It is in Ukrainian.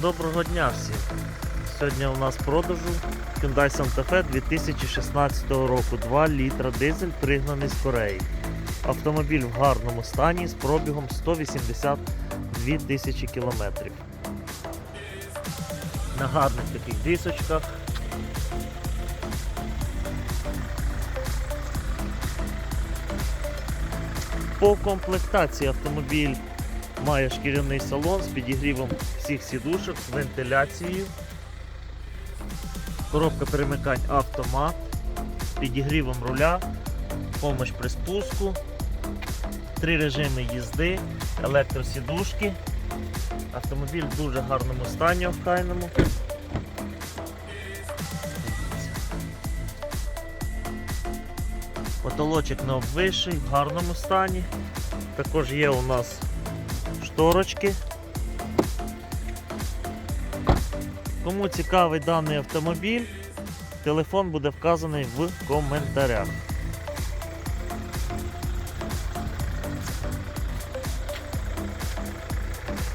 Доброго дня всім! Сьогодні у нас в продажу Hyundai Santa Fe 2016 року 2 літра дизель пригнаний з Кореї. Автомобіль в гарному стані з пробігом 182 тисячі кілометрів. На гарних таких дисочках. По комплектації автомобіль має шкіряний салон з підігрівом всіх сідушок, вентиляцією. Коробка перемикань автомат, підігрівом руля, помощь при спуску, три режими їзди, електросідушки. Автомобіль в дуже гарному стані охайному. Потолочок не обвисший, в гарному стані. Також є у нас шторочки. Кому цікавий даний автомобіль, телефон буде вказаний в коментарях.